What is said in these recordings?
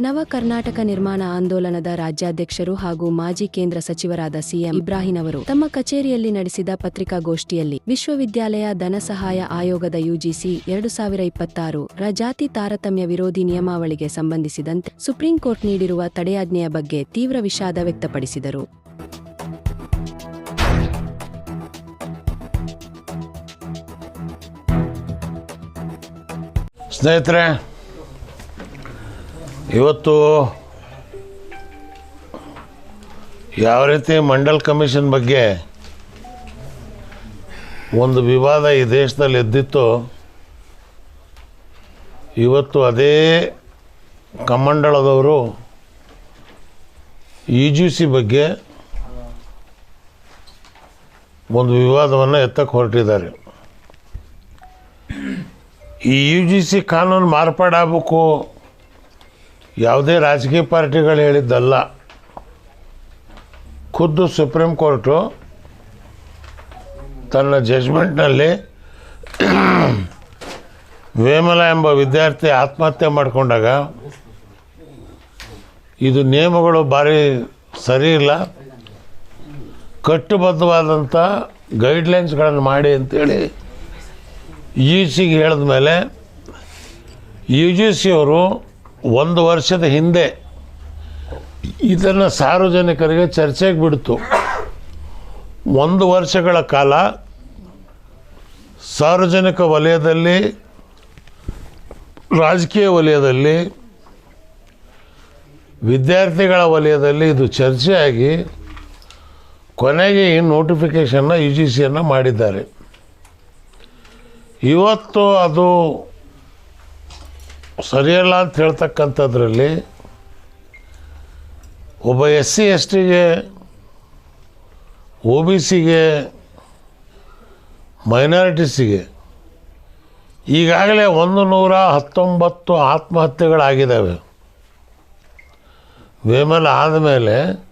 ನವ ಕರ್ನಾಟಕ ನಿರ್ಮಾಣ ಆಂದೋಲನದ ರಾಜ್ಯಾಧ್ಯಕ್ಷರು ಹಾಗೂ ಮಾಜಿ ಕೇಂದ್ರ ಸಚಿವರಾದ ಸಿಎಂ ಇಬ್ರಾಹಿಂ ಅವರು ತಮ್ಮ ಕಚೇರಿಯಲ್ಲಿ ನಡೆಸಿದ ಪತ್ರಿಕಾಗೋಷ್ಠಿಯಲ್ಲಿ ವಿಶ್ವವಿದ್ಯಾಲಯ ಧನಸಹಾಯ ಆಯೋಗದ ಯುಜಿಸಿ ಎರಡು ಸಾವಿರ ಇಪ್ಪತ್ತಾರು ರ ಜಾತಿ ತಾರತಮ್ಯ ವಿರೋಧಿ ನಿಯಮಾವಳಿಗೆ ಸಂಬಂಧಿಸಿದಂತೆ ಸುಪ್ರೀಂ ಕೋರ್ಟ್ ನೀಡಿರುವ ತಡೆಯಾಜ್ಞೆಯ ಬಗ್ಗೆ ತೀವ್ರ ವಿಷಾದ ವ್ಯಕ್ತಪಡಿಸಿದರು. ಇವತ್ತು ಯಾವ ರೀತಿ ಮಂಡಲ್ ಕಮಿಷನ್ ಬಗ್ಗೆ ಒಂದು ವಿವಾದ ಈ ದೇಶದಲ್ಲಿ ಎದ್ದಿತ್ತು, ಇವತ್ತು ಅದೇ ಕಮಂಡಳದವರು ಇ ಜಿ ಸಿ ಬಗ್ಗೆ ಒಂದು ವಿವಾದವನ್ನು ಎತ್ತಕ್ಕೆ ಹೊರಟಿದ್ದಾರೆ. ಈ ಯು ಜಿ ಸಿ ಕಾನೂನು ಮಾರ್ಪಾಡಾಗಬೇಕು ಯಾವುದೇ ರಾಜಕೀಯ ಪಾರ್ಟಿಗಳು ಹೇಳಿದ್ದಲ್ಲ. ಖುದ್ದು ಸುಪ್ರೀಂ ಕೋರ್ಟು ತನ್ನ ಜಜ್ಮೆಂಟ್ನಲ್ಲಿ ವೇಮಲ ಎಂಬ ವಿದ್ಯಾರ್ಥಿ ಆತ್ಮಹತ್ಯೆ ಮಾಡಿಕೊಂಡಾಗ ಇದು ನಿಯಮಗಳು ಭಾರಿ ಸರಿ ಇಲ್ಲ. ಕಟ್ಟುಬದ್ಧವಾದಂಥ ಗೈಡ್ಲೈನ್ಸ್ಗಳನ್ನು ಮಾಡಿ ಅಂತೇಳಿ ಯು ಸಿಗೆ ಹೇಳಿದ ಮೇಲೆ ಯು ಜಿ ಸಿ ಅವರು ಒಂದು ವರ್ಷದ ಹಿಂದೆ ಇದನ್ನು ಸಾರ್ವಜನಿಕರಿಗೆ ಚರ್ಚೆಗೆ ಬಿಡ್ತು. ಒಂದು ವರ್ಷಗಳ ಕಾಲ ಸಾರ್ವಜನಿಕ ವಲಯದಲ್ಲಿ, ರಾಜಕೀಯ ವಲಯದಲ್ಲಿ, ವಿದ್ಯಾರ್ಥಿಗಳ ವಲಯದಲ್ಲಿ ಇದು ಚರ್ಚೆಯಾಗಿ ಕೊನೆಗೆ ಈ ನೋಟಿಫಿಕೇಷನ್ನ ಯು ಜಿ ಸಿಯನ್ನು ಮಾಡಿದ್ದಾರೆ. ಇವತ್ತು ಅದು ಸರಿಯಲ್ಲ ಅಂತ ಹೇಳ್ತಕ್ಕಂಥದ್ರಲ್ಲಿ ಒಬ್ಬ ಎಸ್ ಸಿ ಎಸ್ ಟಿಗೆ, ಒ ಬಿ ಸಿಗೆ, ಮೈನಾರಿಟೀಸಿಗೆ ಈಗಾಗಲೇ ಒಂದು ನೂರ ಹತ್ತೊಂಬತ್ತು ಆತ್ಮಹತ್ಯೆಗಳಾಗಿದ್ದಾವೆ. ವಿಮಲ್ ಆದಮೇಲೆ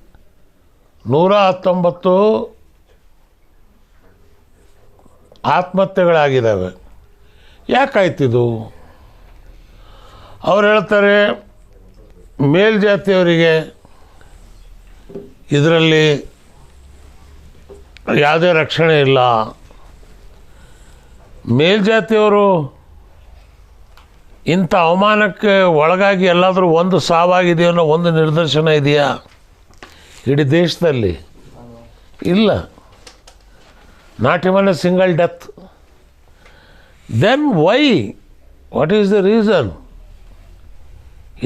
ನೂರ ಹತ್ತೊಂಬತ್ತು ಆತ್ಮಹತ್ಯೆಗಳಾಗಿದ್ದಾವೆ. ಯಾಕಾಯ್ತಿದು? ಅವ್ರು ಹೇಳ್ತಾರೆ ಮೇಲ್ಜಾತಿಯವರಿಗೆ ಇದರಲ್ಲಿ ಯಾವುದೇ ರಕ್ಷಣೆ ಇಲ್ಲ. ಮೇಲ್ಜಾತಿಯವರು ಇಂಥ ಅವಮಾನಕ್ಕೆ ಒಳಗಾಗಿ ಎಲ್ಲಾದರೂ ಒಂದು ಸಾವಾಗಿದೆಯೋ ಅನ್ನೋ ಒಂದು ನಿದರ್ಶನ ಇದೆಯಾ? ಇಡೀ ದೇಶದಲ್ಲಿ? ಇಲ್ಲ. Not even a single death. Then why what is the reason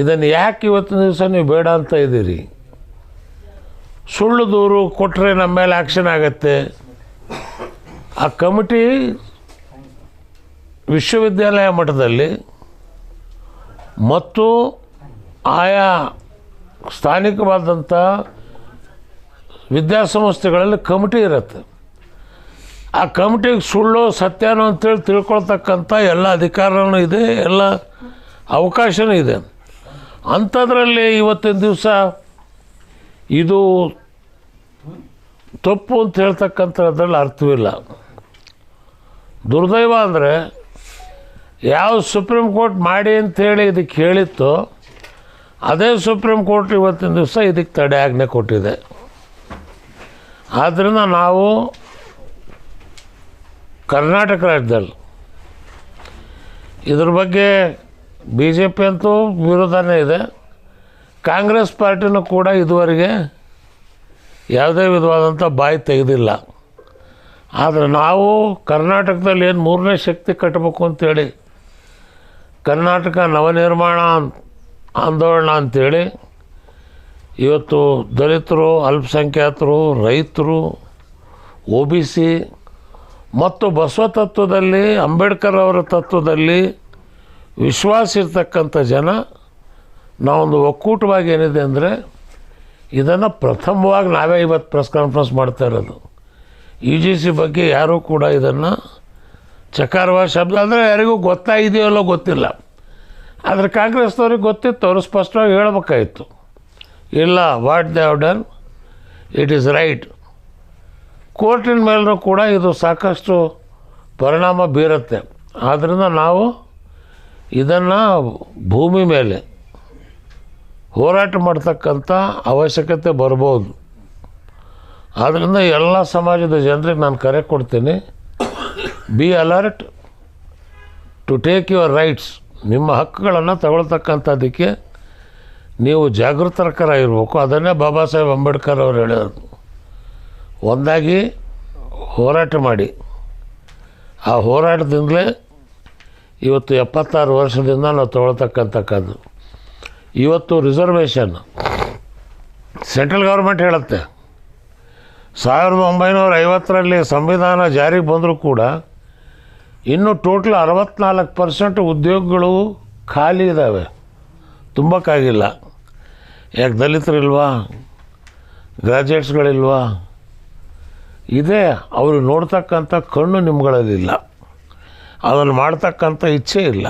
ಇದನ್ನು ಯಾಕೆ ಇವತ್ತಿನ ದಿವಸ ನೀವು ಬೇಡ ಅಂತ ಇದ್ದೀರಿ? ಸುಳ್ಳು ದೂರು ಕೊಟ್ಟರೆ ನಮ್ಮ ಮೇಲೆ ಆ್ಯಕ್ಷನ್ ಆಗತ್ತೆ. ಆ ಕಮಿಟಿ ವಿಶ್ವವಿದ್ಯಾಲಯ ಮಟ್ಟದಲ್ಲಿ ಮತ್ತು ಆಯಾ ಸ್ಥಾನಿಕವಾದಂಥ ವಿದ್ಯಾಸಂಸ್ಥೆಗಳಲ್ಲಿ ಕಮಿಟಿ ಇರುತ್ತೆ. ಆ ಕಮಿಟಿಗೆ ಸುಳ್ಳು ಸತ್ಯನೋ ಅಂತೇಳಿ ತಿಳ್ಕೊಳ್ತಕ್ಕಂಥ ಎಲ್ಲ ಅಧಿಕಾರನೂ ಇದೆ, ಎಲ್ಲ ಅವಕಾಶವೂ ಇದೆ. ಅಂಥದ್ರಲ್ಲಿ ಇವತ್ತಿನ ದಿವಸ ಇದು ತಪ್ಪು ಅಂತ ಹೇಳ್ತಕ್ಕಂಥದ್ರಲ್ಲಿ ಅರ್ಥವಿಲ್ಲ. ದುರ್ದೈವ ಅಂದರೆ ಯಾವ ಸುಪ್ರೀಂ ಕೋರ್ಟ್ ಮಾಡಿ ಅಂಥೇಳಿ ಇದಕ್ಕೆ ಹೇಳಿತ್ತು ಅದೇ ಸುಪ್ರೀಂ ಕೋರ್ಟ್ ಇವತ್ತಿನ ದಿವಸ ಇದಕ್ಕೆ ತಡೆ ಆಜ್ಞೆ ಕೊಟ್ಟಿದೆ. ಆದ್ದರಿಂದ ನಾವು ಕರ್ನಾಟಕ ರಾಜ್ಯದಲ್ಲಿ ಇದ್ರ ಬಗ್ಗೆ ಬಿ ಜೆ ಪಿ ಅಂತೂ ವಿರೋಧನೇ ಇದೆ. ಕಾಂಗ್ರೆಸ್ ಪಾರ್ಟಿನೂ ಕೂಡ ಇದುವರೆಗೆ ಯಾವುದೇ ವಿಧವಾದಂಥ ಬಾಯಿ ತೆಗೆದಿಲ್ಲ. ಆದರೆ ನಾವು ಕರ್ನಾಟಕದಲ್ಲಿ ಏನು ಮೂರನೇ ಶಕ್ತಿ ಕಟ್ಟಬೇಕು ಅಂತೇಳಿ, ಕರ್ನಾಟಕ ನವನಿರ್ಮಾಣ ಆಂದೋಲನ ಅಂಥೇಳಿ ಇವತ್ತು ದಲಿತರು, ಅಲ್ಪಸಂಖ್ಯಾತರು, ರೈತರು, ಒ ಬಿ ಸಿ, ಮತ್ತು ಬಸವ ತತ್ವದಲ್ಲಿ, ಅಂಬೇಡ್ಕರ್ ಅವರ ತತ್ವದಲ್ಲಿ ವಿಶ್ವಾಸ ಇರ್ತಕ್ಕಂಥ ಜನ, ನಾವೊಂದು ಒಕ್ಕೂಟವಾಗಿ ಏನಿದೆ ಅಂದರೆ, ಇದನ್ನು ಪ್ರಥಮವಾಗಿ ನಾವೇ ಇವತ್ತು ಪ್ರೆಸ್ ಕಾನ್ಫರೆನ್ಸ್ ಮಾಡ್ತಾ ಇರೋದು. ಯು ಜಿ ಸಿ ಬಗ್ಗೆ ಯಾರೂ ಕೂಡ ಇದನ್ನು ಚಕಾರವ ಶಬ್ದ, ಅಂದರೆ ಯಾರಿಗೂ ಗೊತ್ತಾಗಿದೆಯೋ ಅಲ್ಲೋ ಗೊತ್ತಿಲ್ಲ. ಆದರೆ ಕಾಂಗ್ರೆಸ್ನವ್ರಿಗೆ ಗೊತ್ತಿತ್ತು, ಅವರು ಸ್ಪಷ್ಟವಾಗಿ ಹೇಳಬೇಕಾಗಿತ್ತು. ಇಲ್ಲ, what they have done, it is right. ಕೋರ್ಟಿನ ಮೇಲೂ ಕೂಡ ಇದು ಸಾಕಷ್ಟು ಪರಿಣಾಮ ಬೀರುತ್ತೆ. ಆದ್ದರಿಂದ ನಾವು ಇದನ್ನು ಭೂಮಿ ಮೇಲೆ ಹೋರಾಟ ಮಾಡ್ತಕ್ಕಂಥ ಅವಶ್ಯಕತೆ ಬರ್ಬೋದು. ಆದ್ದರಿಂದ ಎಲ್ಲ ಸಮಾಜದ ಜನರಿಗೆ ನಾನು ಕರೆ ಕೊಡ್ತೀನಿ. Be alert to take your rights ನಿಮ್ಮ ಹಕ್ಕುಗಳನ್ನು ತಗೊಳ್ತಕ್ಕಂಥದ್ದಕ್ಕೆ ನೀವು ಜಾಗೃತರಕರಾಗಿರ್ಬೇಕು. ಅದನ್ನೇ ಬಾಬಾ ಸಾಹೇಬ್ ಅಂಬೇಡ್ಕರ್ ಅವರು ಹೇಳೋದು ಒಂದಾಗಿ ಹೋರಾಟ ಮಾಡಿ. ಆ ಹೋರಾಟದಿಂದಲೇ ಇವತ್ತು ಎಪ್ಪತ್ತಾರು ವರ್ಷದಿಂದ ನಾವು ತೊಗೊಳ್ತಕ್ಕಂಥಕ್ಕದ್ದು. ಇವತ್ತು ರಿಸರ್ವೇಷನ್ ಸೆಂಟ್ರಲ್ ಗೌರ್ಮೆಂಟ್ ಹೇಳುತ್ತೆ, ಸಾವಿರದ ಒಂಬೈನೂರ ಐವತ್ತರಲ್ಲಿ ಸಂವಿಧಾನ ಜಾರಿಗೆ ಬಂದರೂ ಕೂಡ ಇನ್ನೂ ಟೋಟಲ್ ಅರವತ್ನಾಲ್ಕು ಪರ್ಸೆಂಟ್ ಉದ್ಯೋಗಗಳು ಖಾಲಿ ಇದ್ದಾವೆ ತುಂಬಕ್ಕಾಗಿಲ್ಲ. ಯಾಕೆ ದಲಿತರಿಲ್ವಾ? ಗ್ರಾಜ್ಯುಯೇಟ್ಸ್ಗಳಿಲ್ವಾ ಇದೇ, ಅವರು ನೋಡ್ತಕ್ಕಂಥ ಕಣ್ಣು ನಿಮ್ಗಳಲ್ಲಿಲ್ಲ. ಅದನ್ನು ಮಾಡ್ತಕ್ಕಂಥ ಇಚ್ಛೆ ಇಲ್ಲ.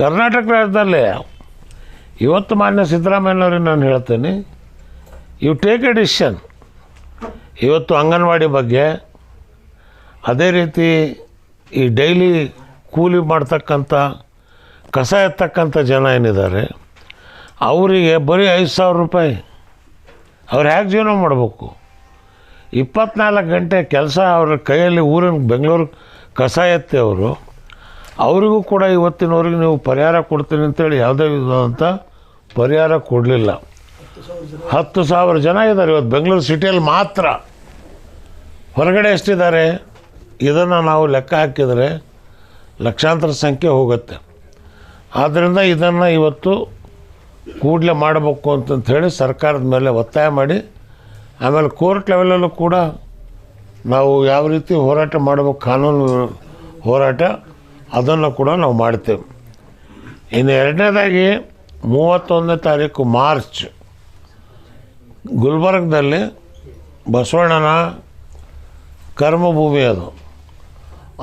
ಕರ್ನಾಟಕ ರಾಜ್ಯದಲ್ಲೇ, ಇವತ್ತು ಮಾನ್ಯ ಸಿದ್ದರಾಮಯ್ಯನವ್ರಿಗೆ ನಾನು ಹೇಳ್ತೇನೆ ಯು ಟೇಕ್ ಎ ಡಿಸಿಷನ್ ಇವತ್ತು ಅಂಗನವಾಡಿ ಬಗ್ಗೆ, ಅದೇ ರೀತಿ ಈ ಡೈಲಿ ಕೂಲಿ ಮಾಡ್ತಕ್ಕಂಥ, ಕಸ ಎತ್ತಕ್ಕಂಥ ಜನ ಏನಿದ್ದಾರೆ, ಅವರಿಗೆ ಬರೀ ಐದು ಸಾವಿರ ರೂಪಾಯಿ. ಅವ್ರು ಹೇಗೆ ಜೀವನ ಮಾಡಬೇಕು? ಇಪ್ಪತ್ನಾಲ್ಕು ಗಂಟೆ ಕೆಲಸ ಅವ್ರ ಕೈಯಲ್ಲಿ ಊರಿನ ಬೆಂಗಳೂರು ಕಸ ಎತ್ತಿ ಅವರು. ಅವರಿಗೂ ಕೂಡ ಇವತ್ತಿನವರೆಗೆ ನೀವು ಪರಿಹಾರ ಕೊಡ್ತೀನಿ ಅಂತೇಳಿ ಯಾವುದೇ ವಿಧವಾದಂಥ ಪರಿಹಾರ ಕೊಡಲಿಲ್ಲ. ಹತ್ತು ಸಾವಿರ ಜನ ಇದ್ದಾರೆ ಇವತ್ತು ಬೆಂಗಳೂರು ಸಿಟಿಯಲ್ಲಿ ಮಾತ್ರ. ಹೊರಗಡೆ ಎಷ್ಟಿದ್ದಾರೆ? ಇದನ್ನು ನಾವು ಲೆಕ್ಕ ಹಾಕಿದರೆ ಲಕ್ಷಾಂತರ ಸಂಖ್ಯೆ ಹೋಗುತ್ತೆ. ಆದ್ದರಿಂದ ಇದನ್ನು ಇವತ್ತು ಕೂಡಲೇ ಮಾಡಬೇಕು ಅಂತಂಥೇಳಿ ಸರ್ಕಾರದ ಮೇಲೆ ಒತ್ತಾಯ ಮಾಡಿ, ಆಮೇಲೆ ಕೋರ್ಟ್ ಲೆವೆಲಲ್ಲೂ ಕೂಡ ನಾವು ಯಾವ ರೀತಿ ಹೋರಾಟ ಮಾಡಬೇಕು, ಕಾನೂನು ಹೋರಾಟ, ಅದನ್ನು ಕೂಡ ನಾವು ಮಾಡ್ತೇವೆ. ಇನ್ನು ಎರಡನೇದಾಗಿ, ಮೂವತ್ತೊಂದನೇ ತಾರೀಕು ಮಾರ್ಚ್, ಗುಲ್ಬರ್ಗದಲ್ಲಿ ಬಸವಣ್ಣನ ಕರ್ಮಭೂಮಿ ಅದು.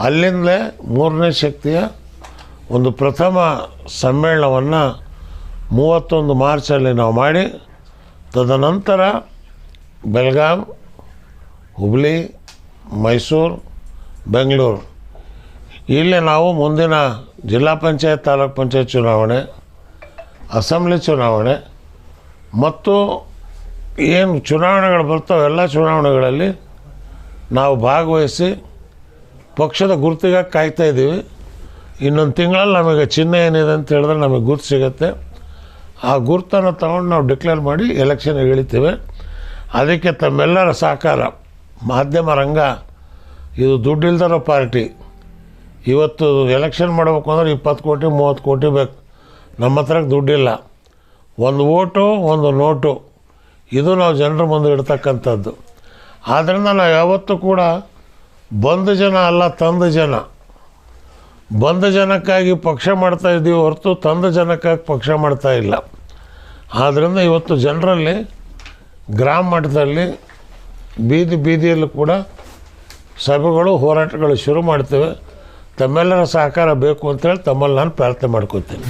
ಅಲ್ಲಿಂದಲೇ ಮೂರನೇ ಶಕ್ತಿಯ ಒಂದು ಪ್ರಥಮ ಸಮ್ಮೇಳನವನ್ನು ಮೂವತ್ತೊಂದು ಮಾರ್ಚಲ್ಲಿ ನಾವು ಮಾಡಿ, ತದನಂತರ ಬೆಳಗಾಂ, ಹುಬ್ಳಿ ಮೈಸೂರು, ಬೆಂಗಳೂರು. ಇಲ್ಲಿ ನಾವು ಮುಂದಿನ ಜಿಲ್ಲಾ ಪಂಚಾಯತ್, ತಾಲೂಕ್ ಪಂಚಾಯತ್ ಚುನಾವಣೆ, ಅಸೆಂಬ್ಲಿ ಚುನಾವಣೆ ಮತ್ತು ಏನು ಚುನಾವಣೆಗಳು ಬರ್ತಾವೆ, ಎಲ್ಲ ಚುನಾವಣೆಗಳಲ್ಲಿ ನಾವು ಭಾಗವಹಿಸಿ ಪಕ್ಷದ ಗುರುತಿಗಾಗಿ ಕಾಯ್ತಾ ಇದ್ದೀವಿ. ಇನ್ನೊಂದು ತಿಂಗಳಲ್ಲಿ ನಮಗೆ ಚಿಹ್ನೆ ಏನಿದೆ ಅಂತ ಹೇಳಿದ್ರೆ ನಮಗೆ ಗುರುತು ಸಿಗುತ್ತೆ. ಆ ಗುರುತನ್ನು ತಗೊಂಡು ನಾವು ಡಿಕ್ಲೇರ್ ಮಾಡಿ ಎಲೆಕ್ಷನ್ಗೆ ಇಳಿತೀವಿ. ಅದಕ್ಕೆ ತಮ್ಮೆಲ್ಲರ ಸಹಕಾರ. ಮಾಧ್ಯಮ ರಂಗ, ಇದು ದುಡ್ಡಿಲ್ದಿರೋ ಪಾರ್ಟಿ. ಇವತ್ತು ಎಲೆಕ್ಷನ್ ಮಾಡಬೇಕು ಅಂದ್ರೆ ಇಪ್ಪತ್ತು ಕೋಟಿ, ಮೂವತ್ತು ಕೋಟಿ ಬೇಕು. ನಮ್ಮ ಹತ್ರಕ್ಕೆ ದುಡ್ಡಿಲ್ಲ. ಒಂದು ಓಟು ಒಂದು ನೋಟು. ಇದು ನಾವು ಜನರ ಮುಂದೆ ಇಡ್ತಕ್ಕಂಥದ್ದು. ಆದ್ದರಿಂದ ನಾವು ಯಾವತ್ತೂ ಕೂಡ ಬಂದ ಜನ ಅಲ್ಲ, ತಂದ ಜನ. ಬಂದ ಜನಕ್ಕಾಗಿ ಪಕ್ಷ ಮಾಡ್ತಾ ಇದ್ದೀವಿ ಹೊರತು ತಂದ ಜನಕ್ಕಾಗಿ ಪಕ್ಷ ಮಾಡ್ತಾ ಇಲ್ಲ. ಆದ್ದರಿಂದ ಇವತ್ತು ಜನರಲ್ಲಿ, ಗ್ರಾಮ ಮಟ್ಟದಲ್ಲಿ ಬೀದಿ ಬೀದಿಯಲ್ಲೂ ಕೂಡ ಸಭೆಗಳು, ಹೋರಾಟಗಳು ಶುರು ಮಾಡ್ತೇವೆ. ತಮ್ಮೆಲ್ಲರ ಸಹಕಾರ ಬೇಕು ಅಂತೇಳಿ ತಮ್ಮಲ್ಲಿ ನಾನು ಪ್ರಾರ್ಥನೆ ಮಾಡ್ಕೊತೀನಿ.